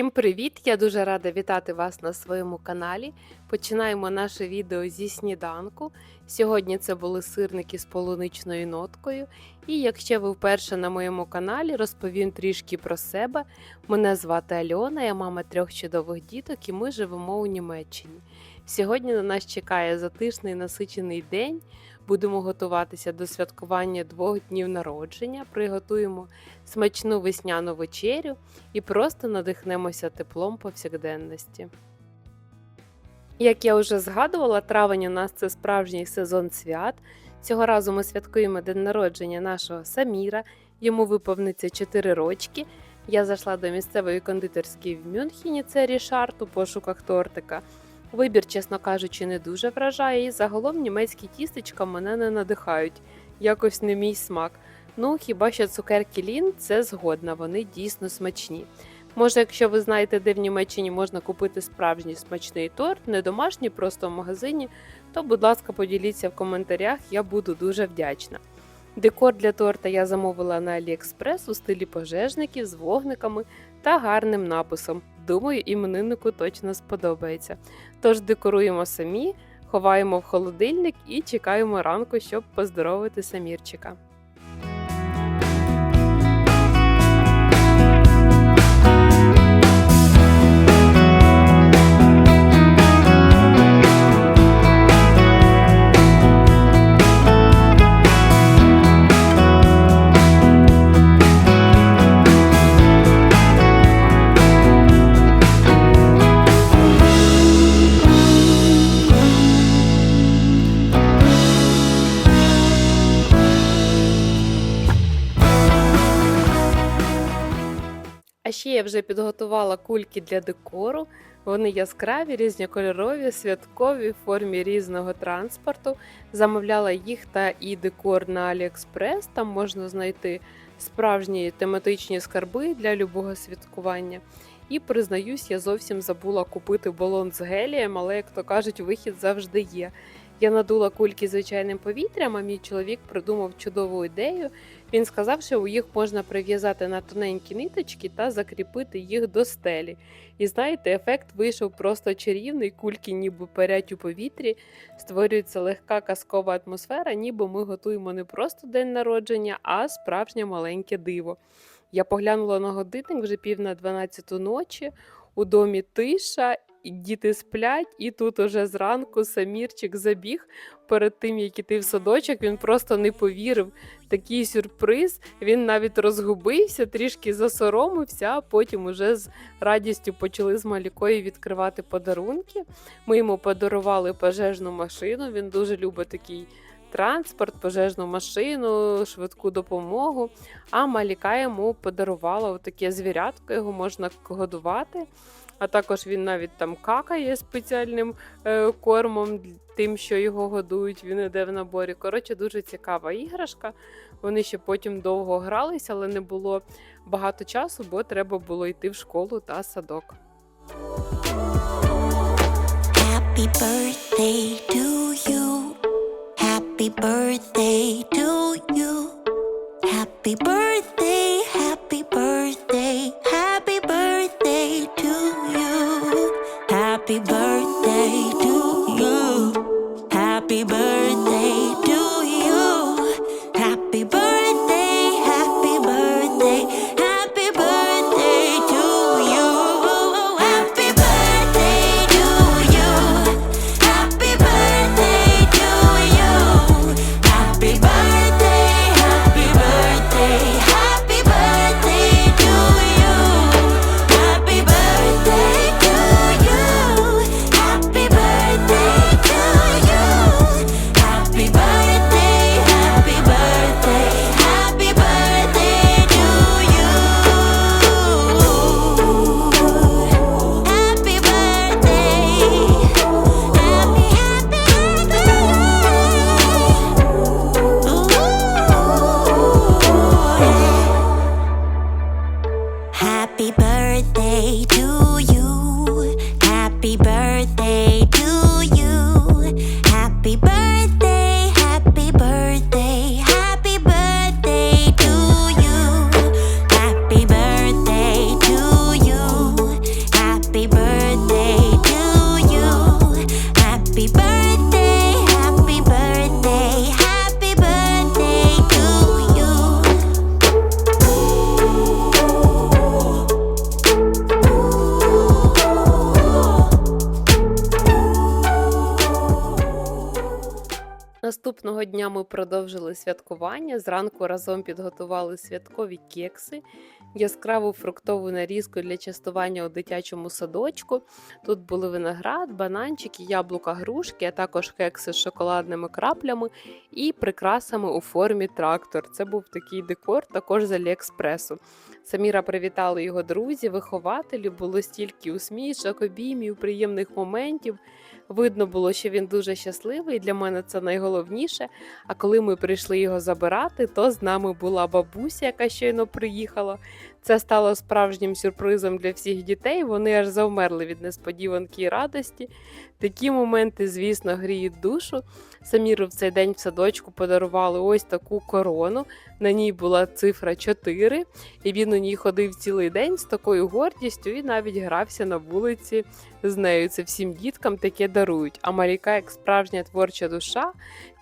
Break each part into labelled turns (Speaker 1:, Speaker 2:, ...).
Speaker 1: Всім привіт! Я дуже рада вітати вас на своєму каналі. Починаємо наше відео зі сніданку. Сьогодні це були сирники з полуничною ноткою. І якщо ви вперше на моєму каналі, розповім трішки про себе. Мене звати Альона, я мама трьох чудових діток, і ми живемо у Німеччині. Сьогодні на нас чекає затишний насичений день. Будемо готуватися до святкування двох днів народження, приготуємо смачну весняну вечерю і просто надихнемося теплом повсякденності. Як я вже згадувала, травень у нас це справжній сезон свят. Цього разу ми святкуємо день народження нашого Саміра, йому виповниться 4 рочки. Я зайшла до місцевої кондитерської в Мюнхені, це Рішард у пошуках тортика. Вибір, чесно кажучи, не дуже вражає, і загалом німецькі тістечка мене не надихають, якось не мій смак. Ну, хіба що цукерки Лін це згодна, вони дійсно смачні. Може, якщо ви знаєте, де в Німеччині можна купити справжній смачний торт, не домашній, просто в магазині, то, будь ласка, поділіться в коментарях, я буду дуже вдячна. Декор для торта я замовила на AliExpress у стилі пожежників з вогниками та гарним написом. Думаю, імениннику точно сподобається. Тож декоруємо самі, ховаємо в холодильник і чекаємо ранку, щоб поздоровити самірчика. Ще я вже підготувала кульки для декору. Вони яскраві, різнокольорові, святкові в формі різного транспорту. Замовляла їх та і декор на AliExpress. Там можна знайти справжні тематичні скарби для любого святкування. І признаюсь, я зовсім забула купити балон з гелієм, але, як то кажуть, вихід завжди є. Я надула кульки звичайним повітрям, а мій чоловік придумав чудову ідею. Він сказав, що їх можна прив'язати на тоненькі ниточки та закріпити їх до стелі. І знаєте, ефект вийшов просто чарівний, кульки ніби парять у повітрі, створюється легка казкова атмосфера, ніби ми готуємо не просто день народження, а справжнє маленьке диво. Я поглянула на годинник вже пів на 12 ночі. У домі тиша, діти сплять, і тут уже зранку Самірчик забіг перед тим, як іти в садочок. Він просто не повірив. Такий сюрприз. Він навіть розгубився, трішки засоромився, а потім уже з радістю почали з малікою відкривати подарунки. Ми йому подарували пожежну машину. Він дуже любить такий. Транспорт, пожежну машину, швидку допомогу. А Маліка йому подарувала таке звірятко, його можна годувати. А також він навіть там какає спеціальним е, кормом, тим, що його годують, він іде в наборі. Коротше, дуже цікава іграшка. Вони ще потім довго гралися, але не було багато часу, бо треба було йти в школу та садок.
Speaker 2: Happy birthday to you. Happy birthday to you. Happy birthday, happy birthday, Happy birthday
Speaker 1: Наступного дня ми продовжили святкування. Зранку разом підготували святкові кекси, яскраву фруктову нарізку для частування у дитячому садочку. Тут були виноград, бананчики, яблука, грушки, а також кекси з шоколадними краплями і прикрасами у формі трактор. Це був такий декор, також з Аліекспресу. Саміра привітали його друзі, вихователі. Було стільки усмішок, обіймів, приємних моментів. Видно було, що він дуже щасливий. Для мене це найголовніше. А коли ми прийшли його забирати, то з нами була бабуся, яка щойно приїхала. Це стало справжнім сюрпризом для всіх дітей. Вони аж завмерли від несподіванки і радості. Такі моменти, звісно, гріють душу. Саміру в цей день в садочку подарували ось таку корону. На ній була цифра 4, і він у ній ходив цілий день з такою гордістю і навіть грався на вулиці з нею. Це всім діткам таке дарують. А Маріка, як справжня творча душа,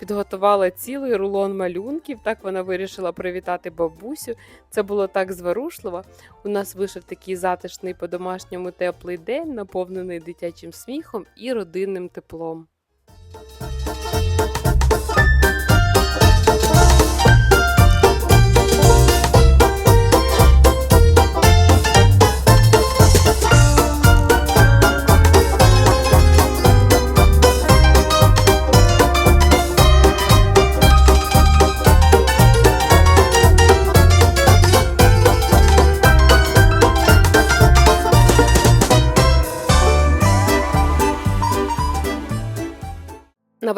Speaker 1: підготувала цілий рулон малюнків. Так вона вирішила привітати бабусю. Це було так зворушливо. У нас вийшов такий затишний по-домашньому теплий день, наповнений дитячим сміхом і родинним теплом.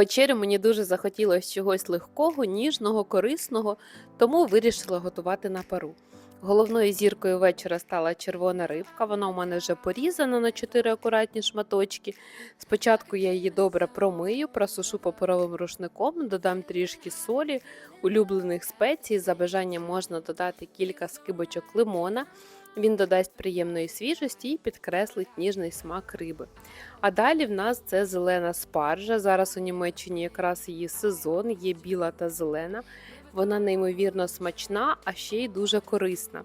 Speaker 1: Вечерю мені дуже захотілося чогось легкого, ніжного, корисного, тому вирішила готувати на пару. Головною зіркою вечора стала червона рибка. Вона у мене вже порізана на 4 акуратні шматочки. Спочатку я її добре промию, просушу паперовим рушником, додам трішки солі, улюблених спецій. За бажанням можна додати кілька скибочок лимона. Він додасть приємної свіжості і підкреслить ніжний смак риби. А далі в нас це зелена спаржа. Зараз у Німеччині якраз її сезон, є біла та зелена. Вона неймовірно смачна, а ще й дуже корисна.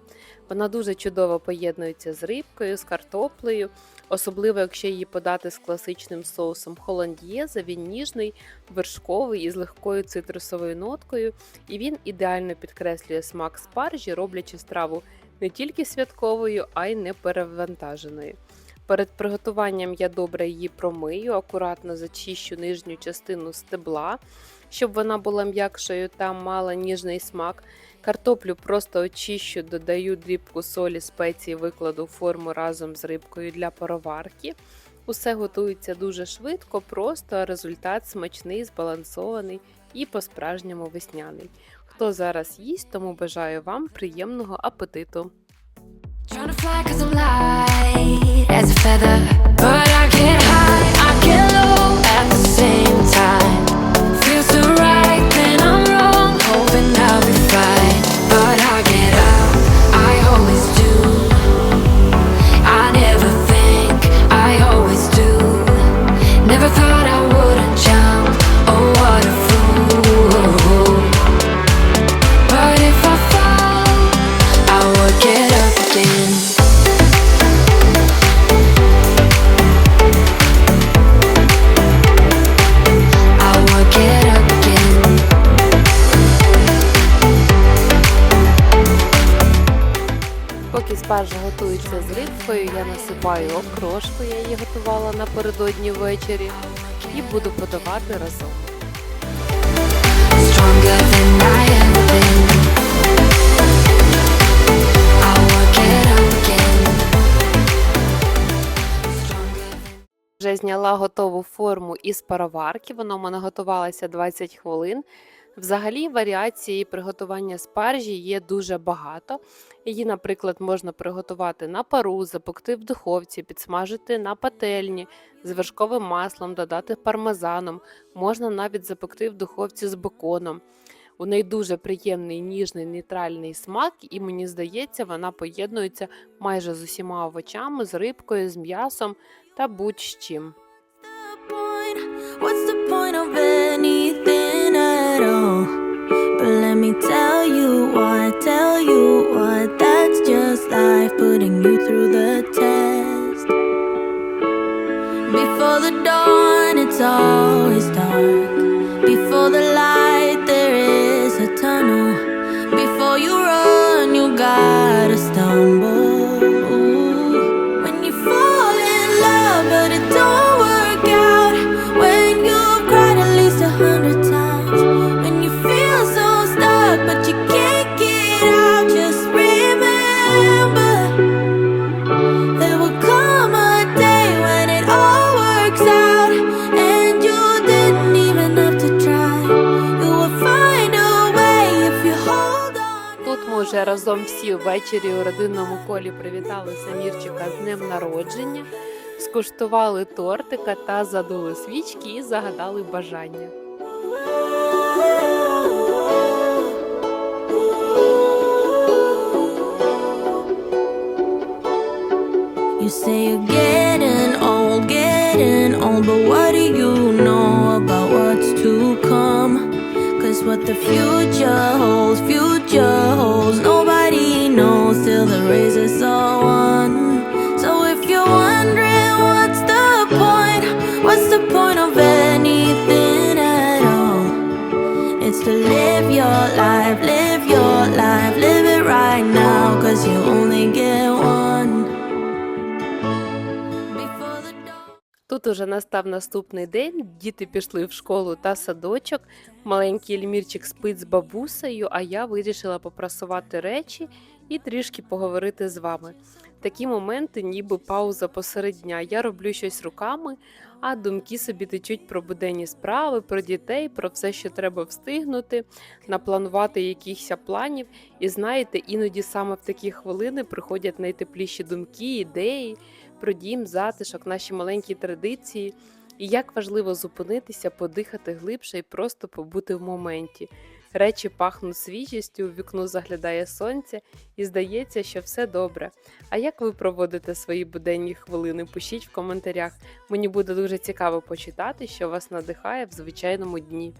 Speaker 1: Вона дуже чудово поєднується з рибкою, з картоплею, особливо якщо її подати з класичним соусом холандьєза, він ніжний, вершковий і з легкою цитрусовою ноткою, і він ідеально підкреслює смак спаржі, роблячи страву не тільки святковою, а й не перевантаженою. Перед приготуванням я добре її промию, акуратно зачищу нижню частину стебла, щоб вона була м'якшою та мала ніжний смак. Картоплю просто очищу, додаю дрібку солі, спеції, викладу форму разом з рибкою для пароварки. Усе готується дуже швидко, просто а результат смачний, збалансований і по-справжньому весняний. Хто зараз їсть, тому бажаю вам приємного апетиту!
Speaker 3: Trying to fly cause I'm light as a feather But I get high,
Speaker 1: Спаржа готується з рибкою, я насипаю окрошку, я її готувала напередодні ввечері, і буду подавати разом. Вже зняла готову форму із пароварки, вона у мене готувалася 20 хвилин. Взагалі варіації приготування спаржі є дуже багато. Її, наприклад, можна приготувати на пару, запекти в духовці, підсмажити на пательні з вершковим маслом, додати пармезаном, можна навіть запекти в духовці з беконом. У неї дуже приємний ніжний нейтральний смак, і мені здається, вона поєднується майже з усіма овочами, з рибкою, з м'ясом та будь-з чим.
Speaker 2: tell you why, tell you why. That's just life putting you through the test. Before the dawn, it's always dark. Before the light,
Speaker 4: there is a tunnel. Before you run, you
Speaker 2: gotta stumble. Всі ввечері у родинному колі привітали Самірчика з днем народження, скуштували тортика та задули свічки і загадали бажання.
Speaker 4: You say you're getting old, getting old, but what do you know about what's to come? What the future holds, future holds, nobody knows till the race is all won. So if you're wondering what's the point, what's the point of anything at all? It's to live your life, live your life, live it right now, cause you
Speaker 2: Тут уже настав наступний день. Діти пішли в школу та садочок. Маленький Ельмірчик спить з бабусею, а я вирішила попрасувати речі і трішки поговорити з вами. Такі моменти, ніби пауза посеред дня. Я роблю щось руками, а думки собі течуть про буденні справи, про дітей, про все, що треба встигнути, напланувати якихось планів. І знаєте, іноді саме в такі хвилини приходять найтепліші думки, ідеї про дім, затишок, наші маленькі традиції. І як важливо зупинитися, подихати глибше і просто побути в моменті. Речі пахнуть свіжістю, у вікно заглядає сонце, і здається, що все добре. А як ви проводите свої буденні хвилини? Пишіть в коментарях. Мені буде дуже цікаво почитати, що вас надихає в звичайному дні.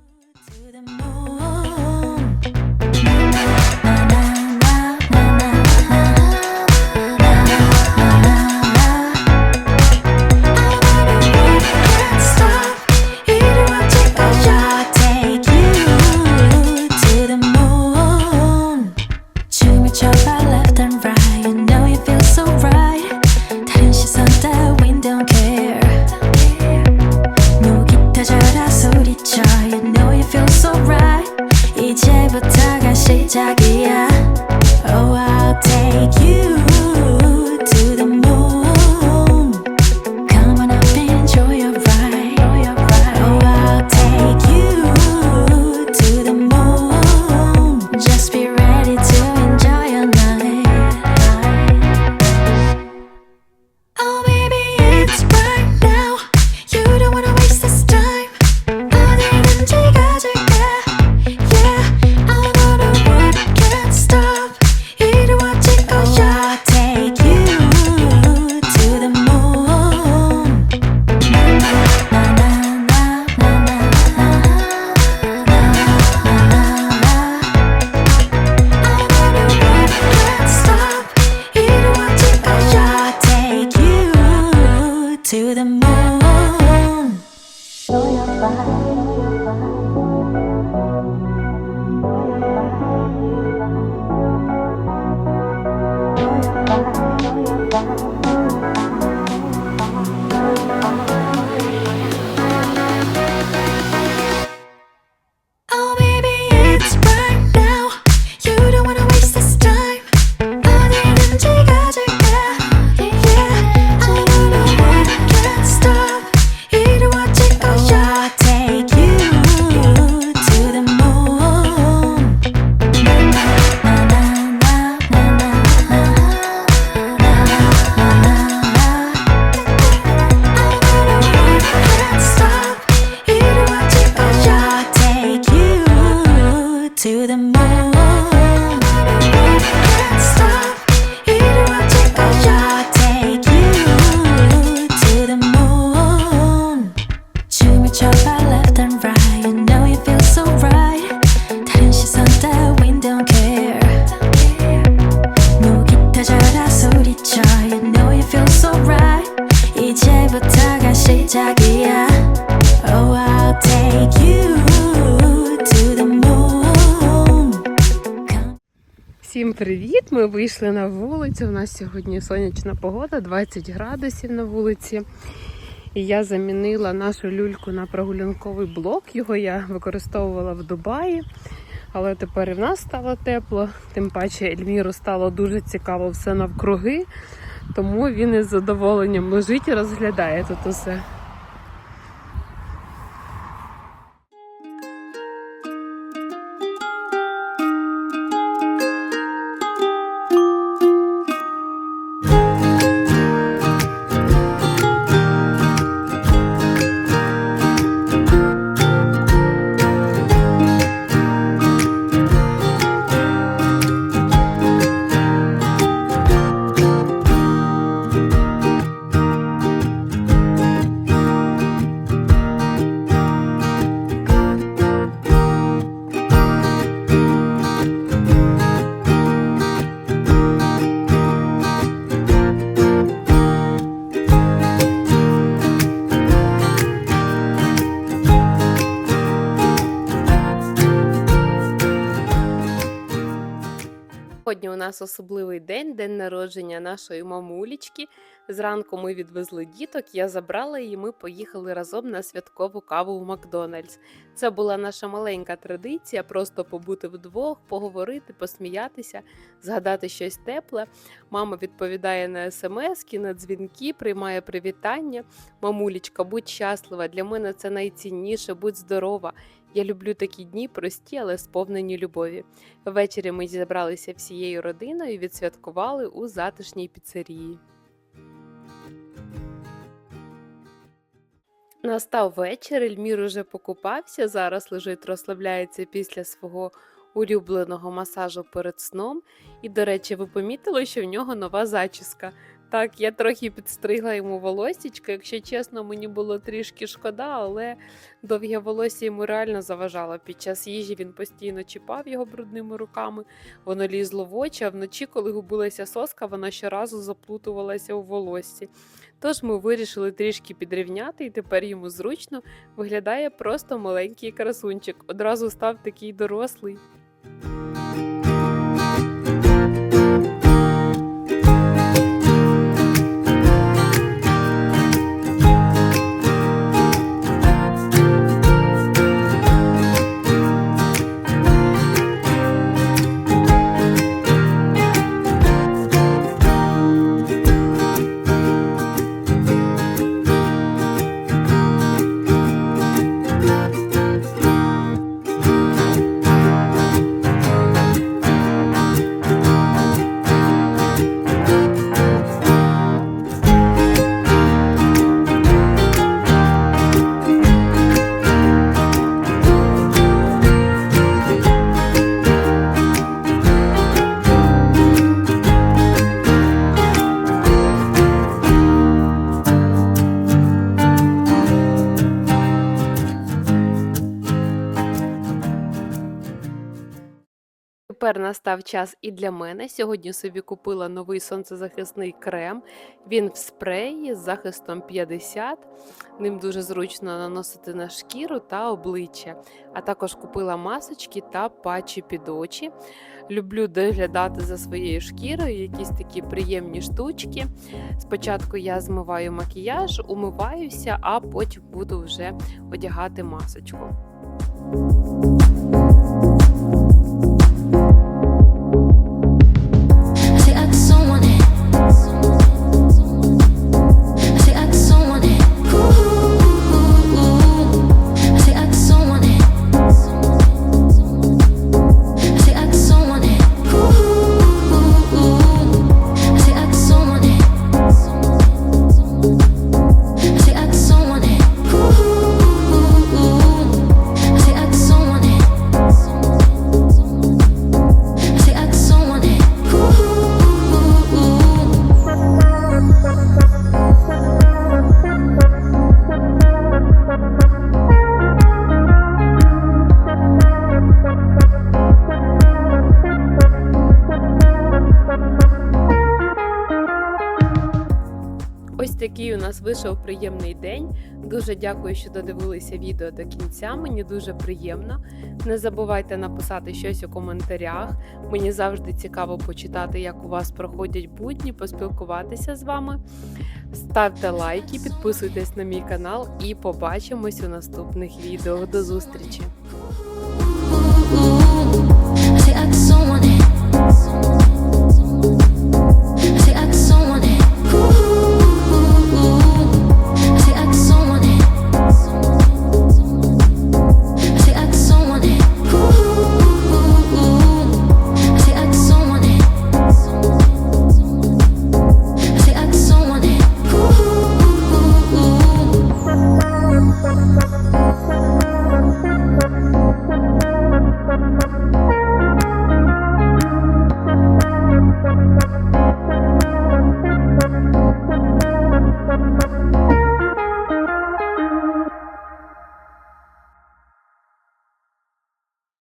Speaker 1: Всім привіт! Ми вийшли на вулицю. У нас сьогодні сонячна погода, 20 градусів на вулиці. І я замінила нашу люльку на прогулянковий блок. Його я використовувала в Дубаї. Але тепер і в нас стало тепло. Тим паче Ельміру стало дуже цікаво все навкруги. Тому він із задоволенням лежить і розглядає тут усе. Сьогодні у нас особливий день, день народження нашої мамулічки. Зранку ми відвезли діток, я забрала її. Ми поїхали разом на святкову каву в Макдональдс. Це була наша маленька традиція, просто побути вдвох, поговорити, посміятися, згадати щось тепле. Мама відповідає на смски, на дзвінки, приймає привітання. Мамулічка, будь щаслива. Для мене це найцінніше, будь здорова. Я люблю такі дні, прості, але сповнені любові. Ввечері ми зібралися всією родиною і відсвяткували у затишній піцерії. Настав вечір, Ельмір уже покупався, зараз лежить, розслабляється після свого улюбленого масажу перед сном. І, до речі, ви помітили, що в нього нова зачіска. Так, я трохи підстригла йому волосічко. Якщо чесно, мені було трішки шкода, але довге волосся йому реально заважало. Під час їжі він постійно чіпав його брудними руками, воно лізло в очі, а вночі, коли губилася соска, вона щоразу заплутувалася у волоссі. Тож ми вирішили трішки підрівняти, і тепер йому зручно виглядає просто маленький красунчик. Одразу став такий дорослий. Тепер настав час і для мене. Сьогодні собі купила новий сонцезахисний крем. Він в спреї з захистом 50. Ним дуже зручно наносити на шкіру та обличчя. А також купила масочки та патчі під очі. Люблю доглядати за своєю шкірою, якісь такі приємні штучки. Спочатку я змиваю макіяж, умиваюся, а потім буду вже одягати масочку. Нас вийшов приємний день. Дуже дякую, що додивилися відео до кінця. Мені дуже приємно. Не забувайте написати щось у коментарях. Мені завжди цікаво почитати, як у вас проходять будні, поспілкуватися з вами. Ставте лайки, підписуйтесь на мій канал і побачимось у наступних відео. До зустрічі!